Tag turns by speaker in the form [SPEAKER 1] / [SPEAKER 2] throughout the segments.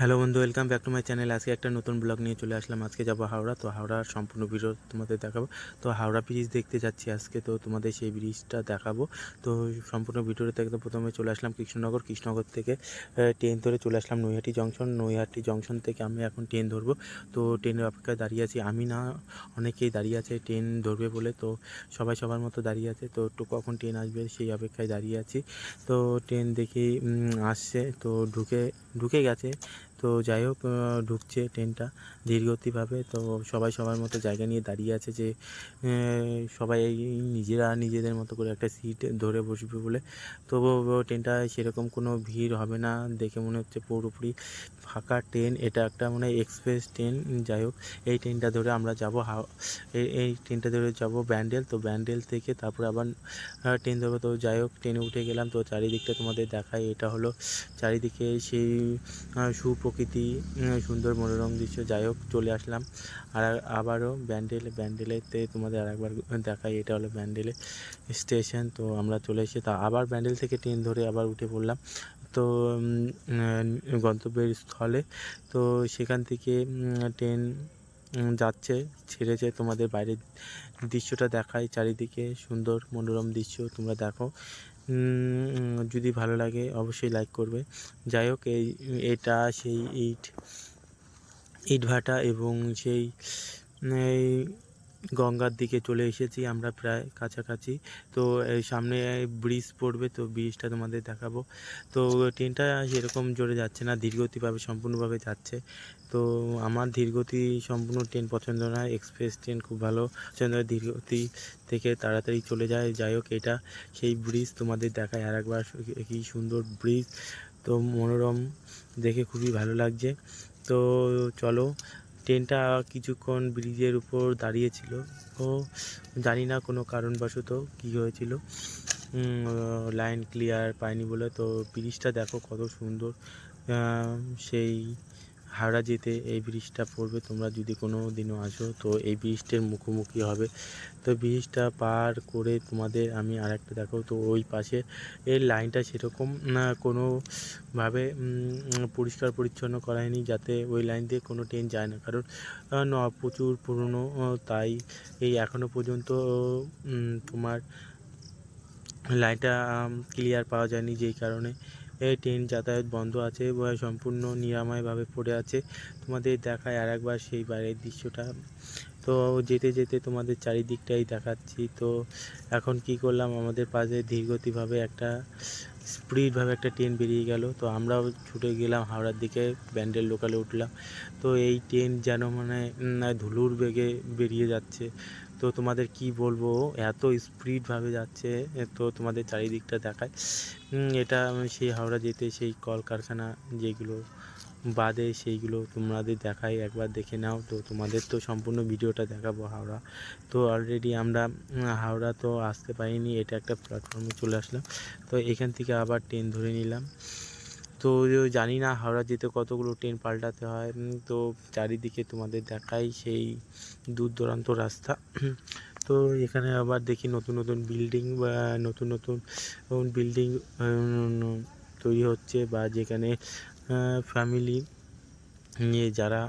[SPEAKER 1] Hello বন্ধু, welcome back to my channel. আজকে একটা নতুন ব্লগ নিয়ে চলে আসলাম। আজকে যাব হাওড়া। তো হাওড়ার সম্পূর্ণ ভিডিও তোমাদের দেখাবো। তো হাওড়া ব্রিজ দেখতে যাচ্ছি আজকে। তো তোমাদের সেই ব্রিজটা দেখাবো। তো সম্পূর্ণ ভিডিওটা দেখতে প্রথমে চলে আসলাম কৃষ্ণনগর। কৃষ্ণনগর থেকে ট্রেন ধরে চলে আসলাম নৈহাটি জংশন নৈহাটি জংশন থেকে আমি এখন ট্রেন ধরবো। তো ট্রেনের অপেক্ষায় দাঁড়িয়ে আছি। আমি না, অনেকেই দাঁড়িয়ে আছে ট্রেন ধরবে বলে। তো সবাই সবার মতো দাঁড়িয়ে আছে। তো একটু কখন ট্রেন আসবে সেই অপেক্ষায় দাঁড়িয়ে আছি। তো ট্রেন দেখি আসছে। তো ঢুকে ঢুকে গেছে। তো যাই হোক ঢুকছে ট্রেনটা ধীরগতিভাবে তো সবাই সবার মতো জায়গা নিয়ে দাঁড়িয়ে আছে যে সবাই নিজেরা নিজেদের মতো করে একটা সিট ধরে বসবে বলে। তো ট্রেনটা সেরকম কোনো ভিড় হবে না। দেখে মনে হচ্ছে পুরোপুরি ফাঁকা ট্রেন এটা একটা মানে এক্সপ্রেস ট্রেন যাই হোক এই ট্রেনটা ধরে আমরা যাব এই ট্রেনটা ধরে যাব ব্যান্ডেল। তো ব্যান্ডেল থেকে তারপরে আবার ট্রেন ধরবো। তো যাই হোক ট্রেনে উঠে গেলাম। তো চারিদিকটা তোমাদের দেখায় এটা হলো চারিদিকে সেই আহ, সুপ্রকৃতি উম, সুন্দর মনোরম দৃশ্য যাই হোক চলে আসলাম। আর আবারও ব্যান্ডেল ব্যান্ডেলেতে তোমাদের আরেকবার দেখাই এটা হলো ব্যান্ডেলে স্টেশন। তো আমরা চলে এসে তা আবার ব্যান্ডেল থেকে ট্রেন ধরে আবার উঠে পড়লাম। তো গন্তব্যের স্থলে তো সেখান থেকে ট্রেন যাচ্ছে ছেড়েছে তোমাদের বাইরের দৃশ্যটা দেখায় চারিদিকে সুন্দর মনোরম দৃশ্য তোমরা দেখো। যদি ভালো লাগে অবশ্যই লাইক করবে। যাই হোক, এই, এটা সেই ইট ইট ভাটা এবং সেই, এই গঙ্গার দিকে চলে এসেছি আমরা প্রায় কাছাকাছি। তো সামনে ব্রিজ পড়বে, তো ব্রিজটা তোমাদের দেখাবো। তো ট্রেনটা সেরকম জোরে যাচ্ছে না, ধীরগতিভাবে সম্পূর্ণভাবে যাচ্ছে। তো আমার ধীরগতি সম্পূর্ণ ট্রেন পছন্দ না, এক্সপ্রেস ট্রেন খুব ভালো পছন্দ। ধীরগতি থেকে তাড়াতাড়ি চলে যায়, যাই হোক এটা সেই ব্রিজ তোমাদের দেখায় আর একবার কি সুন্দর ব্রিজ। তো মনোরম, দেখে খুবই ভালো লাগছে। তো চলো ট্রেনটা কিছুক্ষণ ব্রিজের উপর দাঁড়িয়েছিল। ও জানি না কোনো কারণবশত কী হয়েছিল। লাইন ক্লিয়ার পায়নি বলে। তো ব্রিজটা দেখো কত সুন্দর। সেই হাওড়া যেতে এই ব্রিজটা পড়বে, তোমরা যদি কোনো দিনও আসো, তো এই ব্রিজটার মুখোমুখি হবে। তো ব্রিজটা পার করে তোমাদের আমি আর একটা দেখো তো ওই পাশে এই লাইনটা সেরকম কোনোভাবে পরিষ্কার পরিচ্ছন্ন করা হয়নি যাতে ওই লাইন দিয়ে কোনো ট্রেন যায় না। কারণ প্রচুর পুরনো তাই এই এখনও পর্যন্ত তোমার লাইনটা ক্লিয়ার পাওয়া যায়নি যেই কারণে। ট্রেন যাতায়াত বন্ধ আছে সম্পূর্ণ নিরাময়ভাবে পড়ে আছে। তোমাদের দেখায় আর একবার সেই বাইরের দৃশ্যটা। তো যেতে যেতে তোমাদের চারিদিকটাই দেখাচ্ছি। তো এখন কি করলাম, আমাদের পাশে ধীরগতিভাবে একটা স্পিডভাবে একটা ট্রেন বেরিয়ে গেল। তো আমরাও ছুটে গেলাম, হাওড়ার দিকে ব্যান্ডেল লোকালে উঠলাম। তো এই ট্রেন যেন মানে ধুলোর বেগে বেরিয়ে যাচ্ছে। তো তোমাদের কি বলব? এত স্পিডভাবে যাচ্ছে, তো তোমাদের চারিদিকটা দেখায়। এটা সেই হাওড়া যেতে, সেই কলকারখানা যেগুলো বাদে সেইগুলো তোমাদের দেখাই, একবার দেখে নাও। তো তোমাদের তো সম্পূর্ণ ভিডিওটা দেখাবো হাওড়া। তো অলরেডি আমরা হাওড়া তো আসতে পারিনি, এটা একটা প্ল্যাটফর্মে চলে আসলাম। তো এখান থেকে আবার ট্রেন ধরে নিলাম। তো জানি না হাওড়া যেতে কতগুলো ট্রেন পাল্টাতে হয়। তো চারিদিকে তোমাদের দেখাই সেই দূর দূরান্ত রাস্তা। তো এখানে আবার দেখি নতুন নতুন বিল্ডিং বা নতুন নতুন বিল্ডিং তৈরি হচ্ছে বা যেখানে ফ্যামিলি নিয়ে যারা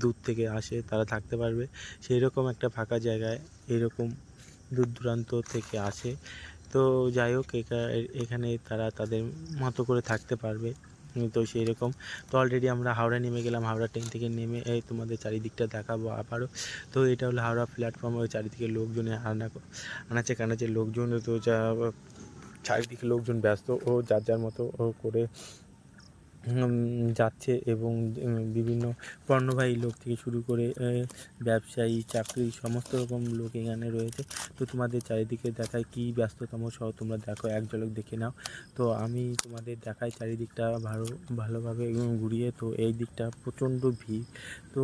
[SPEAKER 1] দূর থেকে আসে তারা থাকতে পারবে। সেই রকম একটা ফাঁকা জায়গায় এরকম দূর দূরান্ত থেকে আসে। তো যাই হোক এখানে তারা তাদের মতো করে থাকতে পারবে। তো সেই রকম তো অলরেডি আমরা হাওড়া নেমে গেলাম, হাওড়া ট্রেন থেকে নেমে তোমাদের চারিদিকটা দেখাবো আবারও। তো এটা হলো হাওড়া প্ল্যাটফর্ম ওই চারিদিকে লোকজনে আনা, আনাচে কানাচে লোকজন, তো যা, চারিদিকে লোকজন ব্যস্ত ও যার যার মতো করে যাচ্ছে এবং বিভিন্ন পণ্যবাহী লোক থেকে শুরু করে ব্যবসায়ী, চাকরি, সমস্ত রকম লোক এখানে রয়েছে। তো তোমাদের চারিদিকে দেখায় কি ব্যস্ততম সহ তোমরা দেখো, এক ঝলক দেখে নাও। তো আমি তোমাদের দেখাই চারিদিকটা ভালো, ভালোভাবে ঘুরিয়ে। তো এই দিকটা প্রচণ্ড ভিড়। তো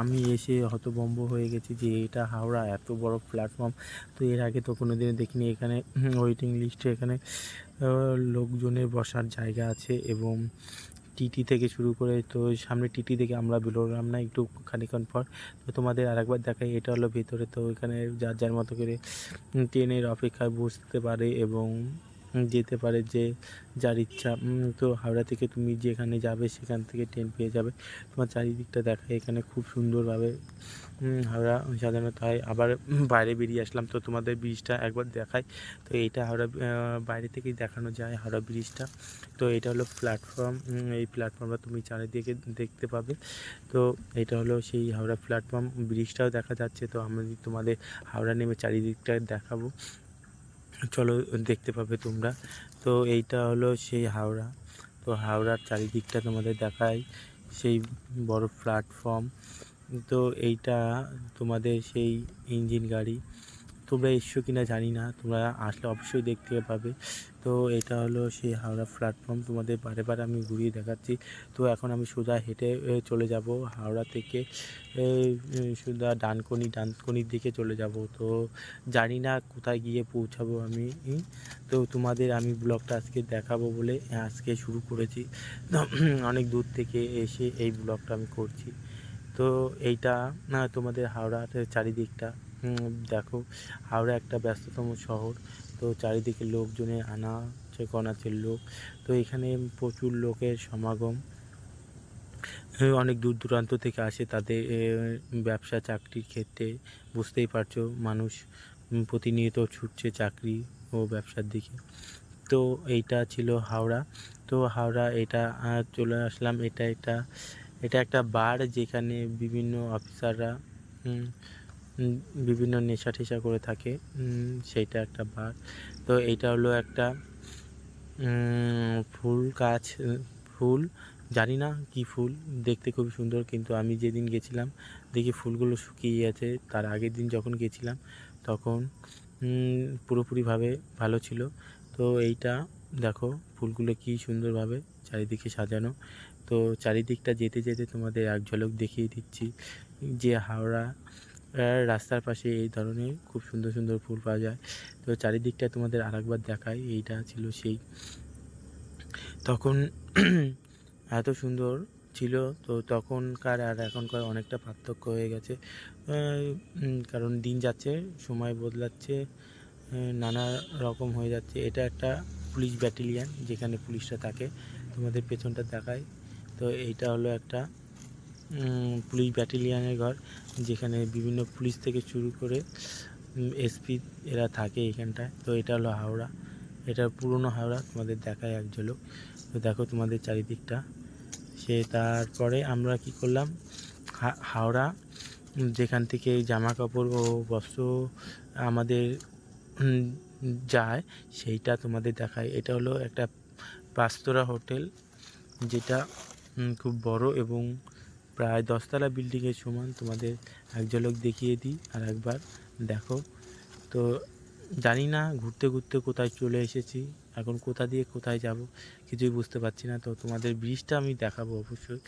[SPEAKER 1] আমি এসে হতভম্ব হয়ে গেছি যে এটা হাওড়া, এত বড় প্ল্যাটফর্ম তো এর আগে তো কোনো দিনও দেখিনি এখানে ওয়েটিং লিস্টে এখানে লোকজনের বসার জায়গা আছে এবং টিটি থেকে শুরু করে তো সামনে টিটি থেকে আমরা বেরোলাম না একটু খানিক্ষণ পর। তো তোমাদের আরেকবার দেখাই, এটা হলো ভিতরে। তো এখানে যার যার মতো করে ট্রেনের অপেক্ষায় বসতে পারে এবং যেতে পারে যে যার ইচ্ছা। তো হাওড়া থেকে তুমি যেখানে যাবে সেখান থেকে ট্রেন পেয়ে যাবে। তোমার চারিদিকটা দেখায় এখানে খুব সুন্দরভাবে। হাওড়া সাধারণত হয়। আবার বাইরে বেরিয়ে আসলাম তো তোমাদের ব্রিজটা একবার দেখাই। তো এইটা হাওড়া বাইরে থেকেই দেখানো যায় হাওড়া ব্রিজটা তো এটা হলো প্ল্যাটফর্ম এই প্ল্যাটফর্মটা তুমি চারিদিকে দেখতে পাবে। তো এটা হলো সেই হাওড়া প্ল্যাটফর্ম ব্রিজটাও দেখা যাচ্ছে। তো আমি তোমাদের হাওড়া নেমে চারিদিকটা দেখাবো। চলো দেখতে পাবে তোমরা। তো এইটা হলো সেই হাওড়া। তো হাওড়ার চারিদিকটা তোমাদের দেখায় সেই বড় প্ল্যাটফর্ম তো এইটা তোমাদের সেই ইঞ্জিন গাড়ি। তোমরা এসছো কি না জানি না, তোমরা আসলে অবশ্যই দেখতে পাবে। তো এটা হলো সেই হাওড়া প্ল্যাটফর্ম তোমাদের বারে বারে আমি ঘুরিয়ে দেখাচ্ছি। তো এখন আমি সোজা হেঁটে চলে যাব হাওড়া থেকে সোজা ডানকনি ডানকনির দিকে চলে যাব। তো জানি না কোথায় গিয়ে পৌঁছাবো আমি তো তোমাদের আমি ব্লগটা আজকে দেখাবো বলে আজকে শুরু করেছি। অনেক দূর থেকে এসে এই ব্লগটা আমি করছি। তো এইটা তোমাদের হাওড়ার চারিদিকটা। দেখো, হাওড়া একটা ব্যস্ততম শহর, তো চারিদিকে লোকজনের আনা আছে গনাচের লোক, তো এখানে প্রচুর লোকের সমাগম। অনেক দূর দূরান্ত থেকে আসে তাদের ব্যবসা, চাকরির ক্ষেত্রে, বুঝতেই পারছ, মানুষ প্রতিনিয়ত ছুটছে চাকরি ও ব্যবসার দিকে। তো এইটা ছিল হাওড়া, তো হাওড়া এটা চলে আসলাম, এটা এটা এটা একটা বার যেখানে বিভিন্ন অফিসাররা বিভিন্ন নেশা টেশা করে থাকে। সেইটা একটা বার। তো এইটা হলো একটা ফুল গাছ ফুল। জানি না কি ফুল, দেখতে খুবই সুন্দর, কিন্তু আমি যেদিন গেছিলাম, দেখি ফুলগুলো শুকিয়ে গেছে তার আগের দিন যখন গেছিলাম, তখন পুরোপুরিভাবে ভালো ছিল। তো এইটা, দেখো, ফুলগুলো কি সুন্দরভাবে চারিদিকে সাজানো। তো চারিদিকটা যেতে যেতে তোমাদের এক ঝলক দেখিয়ে দিচ্ছি। যে হাওড়া রাস্তার পাশে এই ধরনের খুব সুন্দর সুন্দর ফুল পাওয়া যায়। তো চারিদিকটা তোমাদের আরেকবার দেখাই, এইটা ছিল সেই। তখন এত সুন্দর ছিল, তো তখনকার আর এখনকার অনেকটা পার্থক্য হয়ে গেছে। কারণ দিন যাচ্ছে, সময় বদলাচ্ছে নানা রকম হয়ে যাচ্ছে। এটা একটা পুলিশ ব্যাটালিয়ান, যেখানে পুলিশরা থাকে। তোমাদের পেছনটা দেখায় তো এইটা হলো একটা পুলিশ ব্যাটালিয়ানের ঘর, যেখানে বিভিন্ন পুলিশ থেকে শুরু করে এসপি এরা থাকে এখানটায়। তো এটা হলো হাওড়া। এটা পুরনো হাওড়া, তোমাদের দেখায় এক ঝলক। তো দেখো তোমাদের চারিদিকটা। সে তারপরে আমরা কি করলাম? হাওড়া যেখান থেকে জামা কাপড় ও বস্ত্র আমাদের যায়, সেইটা তোমাদের দেখায়। এটা হলো একটা পাঁচতরা হোটেল, যেটা খুব বড় এবং প্রায় দশতলা বিল্ডিংয়ের সমান তোমাদের এক ঝলক দেখিয়ে দিই আর একবার দেখো। তো জানি না ঘুরতে ঘুরতে কোথায় চলে এসেছি, এখন কোথা দিয়ে কোথায় যাব কিছুই বুঝতে পারছি না। তো তোমাদের ব্রিজটা আমি দেখাবো অবশ্যই।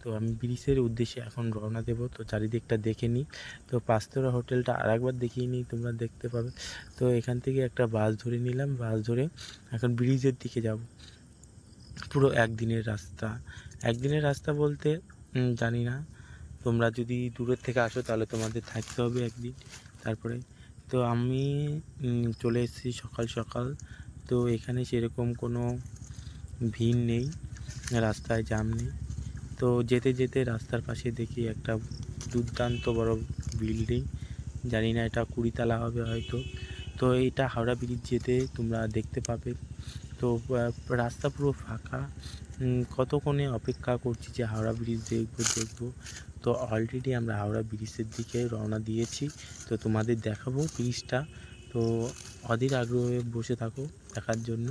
[SPEAKER 1] তো আমি ব্রিজের উদ্দেশ্যে এখন রওনা দেবো, তো চারিদিকটা দেখে নিই। তো পাঁচতলা হোটেলটা আর একবার দেখিয়ে নিই, তোমরা দেখতে পাবে। তো এখান থেকে একটা বাস ধরে নিলাম বাস ধরে এখন ব্রিজের দিকে যাব। পুরো একদিনের রাস্তা। একদিনের রাস্তা বলতে জানি না। তোমরা যদি দূরের থেকে আসো তাহলে তোমাদের থাকতে হবে একদিন। তারপরে তো আমি চলে এসেছি সকাল সকাল। তো এখানে সেরকম কোনো ভিড় নেই, রাস্তায় জ্যাম নেই। তো যেতে যেতে রাস্তার পাশে দেখি একটা দুর্দান্ত বড় বিল্ডিং। জানি না এটা কুড়িতলা হবে হয়তো। তো এইটা হাওড়া ব্রিজ যেতে তোমরা দেখতে পাবে। তো রাস্তা পুরো ফাঁকা। কতক্ষণে অপেক্ষা করছি যে হাওড়া ব্রিজ দেখব দেখব? তো অলরেডি আমরা হাওড়া ব্রিজের দিকে রওনা দিয়েছি। তো তোমাদের দেখাবো ব্রিজটা। তো অধীর আগ্রহে বসে থাকো দেখার জন্য।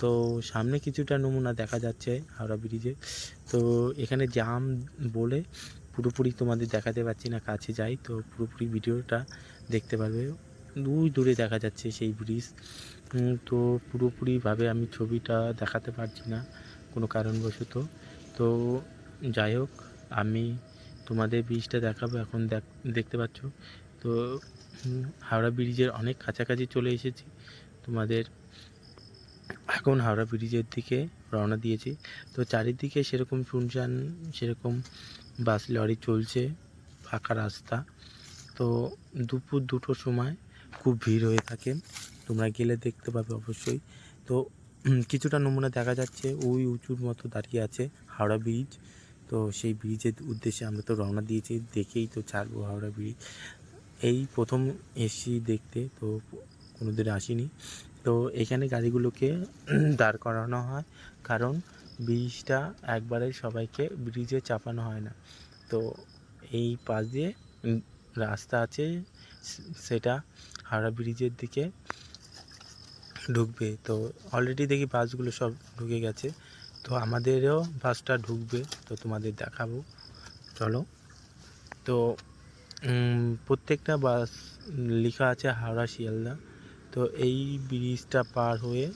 [SPEAKER 1] তো সামনে কিছুটা নমুনা দেখা যাচ্ছে হাওড়া ব্রিজে। তো এখানে জাম বলে পুরোপুরি তোমাদের দেখাতে পারছি না, কাছে যাই। তো পুরোপুরি ভিডিওটা দেখতে পারবে। দূর দূরে দেখা যাচ্ছে সেই ব্রিজ। তো পুরোপুরিভাবে আমি ছবিটা দেখাতে পারছি না, কোনো কারণবশত। তো যাই হোক, আমি তোমাদের ব্রিজটা দেখাবো এখন, দেখ- দেখতে পাচ্ছ। তো হাওড়া ব্রিজের অনেক কাছাকাছি চলে এসেছি। তোমাদের এখন হাওড়া ব্রিজের দিকে রওনা দিয়েছি। তো চারিদিকে সেরকম শুনশান, সেরকম বাস লরি চলছে, ফাঁকা রাস্তা। তো দুপুর দুটোর সময় খুব ভিড় হয়ে থাকে। তোমরা গেলে দেখতে পাবে অবশ্যই। তো কিছুটা নমুনা দেখা যাচ্ছে। ওই উঁচুর মতো দাঁড়িয়ে আছে হাওড়া ব্রিজ। তো সেই ব্রিজের উদ্দেশ্যে আমরা তো রওনা দিয়েছি। দেখেই তো ছাড়বো হাওড়া ব্রিজ। এই প্রথম এসি দেখতে, তো কোনোদিন আসিনি। তো এখানে গাড়িগুলোকে দাঁড় করানো হয়। কারণ ব্রিজটা একবারে সবাইকে ব্রিজে চাপানো হয় না। তো এই পাশ দিয়ে রাস্তা আছে সেটা হাওড়া ব্রিজের দিকে ঢুকবে। তো অলরেডি দেখি বাসগুলো সব ঢুকে গেছে। তো আমাদেরও বাসটা ঢুকবে, তো তোমাদের দেখাবো। চলো। তো প্রত্যেকটা বাস লেখা আছে হাওড়া শিয়ালদা। তো এই ব্রিজটা পার হয়ে,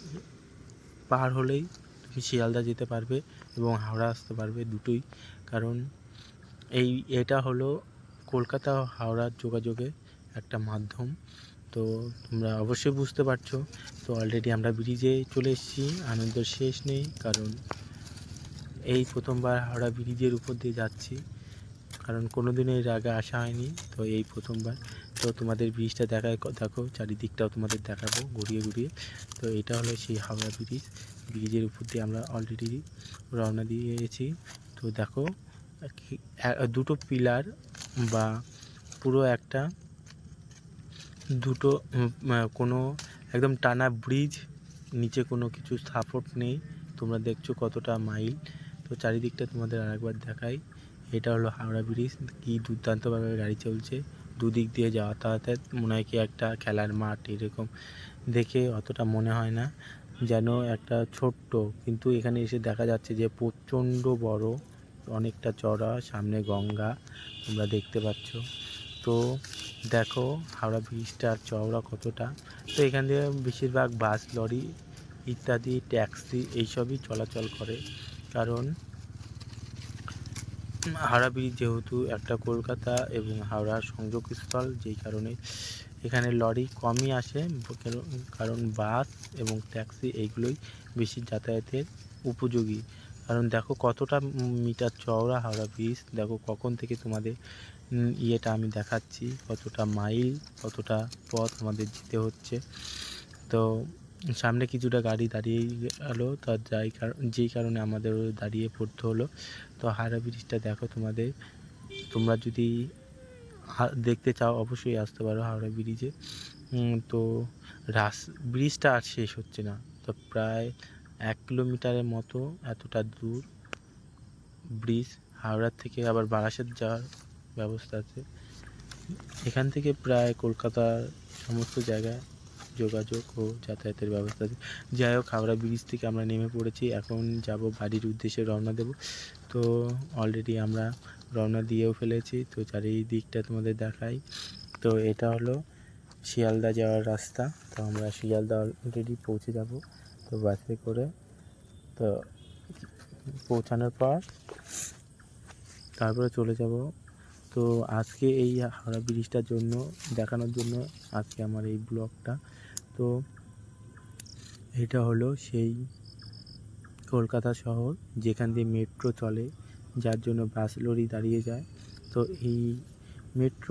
[SPEAKER 1] পার হলেই তুমি শিয়ালদা যেতে পারবে এবং হাওড়া আসতে পারবে দুটোই। কারণ এই, এটা হলো কলকাতা হাওড়ার যোগাযোগে একটা মাধ্যম। তো তোমরা অবশ্যই বুঝতে পারছ। তো অলরেডি আমরা ব্রিজে চলে এসেছি। আনন্দ শেষ নেই, কারণ এই প্রথমবার হাওড়া ব্রিজের উপর দিয়ে যাচ্ছি। কারণ কোনো দিনও এর আগে আসা হয়নি, তো এই প্রথমবার। তো তোমাদের ব্রিজটা দেখায়, দেখো, চারিদিকটাও তোমাদের দেখাবো ঘুরিয়ে ঘুরিয়ে। তো এটা হলো সেই হাওড়া ব্রিজ। ব্রিজের উপর দিয়ে আমরা অলরেডি রওনা দিয়েছি। তো দেখো দুটো পিলার বা পুরো একটা দুটো কোনো একদম টানা ব্রিজ নিচে কোনো কিছু সাপোর্ট নেই। তোমরা দেখছ কতটা মাইল তো চারিদিকটা তোমাদের আরেকবার দেখাই। এটা হলো হাওড়া ব্রিজ কি দুর্দান্তভাবে গাড়ি চলছে। দুদিক দিয়ে যাওয়া যাতায়াত মনে হয় কি একটা খেলার মাঠ এরকম। দেখে অতটা মনে হয় না, যেন একটা ছোট্ট। কিন্তু এখানে এসে দেখা যাচ্ছে যে প্রচণ্ড বড়, অনেকটা চড়া সামনে গঙ্গা, তোমরা দেখতে পাচ্ছ। তো দেখো হাওড়া ব্রিজটার চওড়া কতটা। তো এখান দিয়ে বেশিরভাগ বাস, লরি ইত্যাদি, ট্যাক্সি এইসবই চলাচল করে। কারণ হাওড়া ব্রিজ যেহেতু একটা কলকাতা এবং হাওড়ার সংযোগস্থল, যেই কারণে এখানে লরি কমই আসে। কারণ- বাস এবং ট্যাক্সি এইগুলোই বেশি যাতায়াতের উপযোগী। কারণ দেখো কতটা মিটার চওড়া হাওড়া ব্রিজ, দেখো কখন থেকে তোমাদের ইয়েটা আমি দেখাচ্ছি, কতটা মাইল, কতটা পথ আমাদের যেতে হচ্ছে। তো সামনে কিছুটা গাড়ি দাঁড়িয়ে গেলো, তার যাই যেই কারণে আমাদের দাঁড়িয়ে পড়তে হলো। তো হাওড়া ব্রিজটা দেখো তোমাদের, তোমরা যদি দেখতে চাও অবশ্যই আসতে পারো হাওড়া ব্রিজে। তো রাস, ব্রিজটা আর শেষ হচ্ছে না। তো প্রায় এক কিলোমিটারের মতো এতটা দূর ব্রিজ হাওড়ার থেকে আবার বারাসাত যাওয়ার ব্যবস্থা আছে। এখান থেকে প্রায় কলকাতার সমস্ত জায়গায় যোগাযোগ ও যাতায়াতের ব্যবস্থা আছে। যাই হোক, হাওড়া ব্রিজ থেকে আমরা নেমে পড়েছি। এখন যাব বাড়ির উদ্দেশ্যে রওনা দেব। তো অলরেডি আমরা রওনা দিয়েও ফেলেছি। তো চারিদিকটা তোমাদের দেখাই। তো এটা হলো শিয়ালদা যাওয়ার রাস্তা। তো আমরা শিয়ালদা অলরেডি পৌঁছে যাব। তো বাসে করে তো পৌঁছানোর পর তারপরে চলে যাব তো আজকে এই হাওড়া ব্রিজটার জন্য, দেখানোর জন্য আজকে আমার এই ব্লগটা। তো এটা হলো সেই কলকাতা শহর, যেখান দিয়ে মেট্রো চলে, যার জন্য বাস লরি দাঁড়িয়ে যায়। তো এই মেট্রো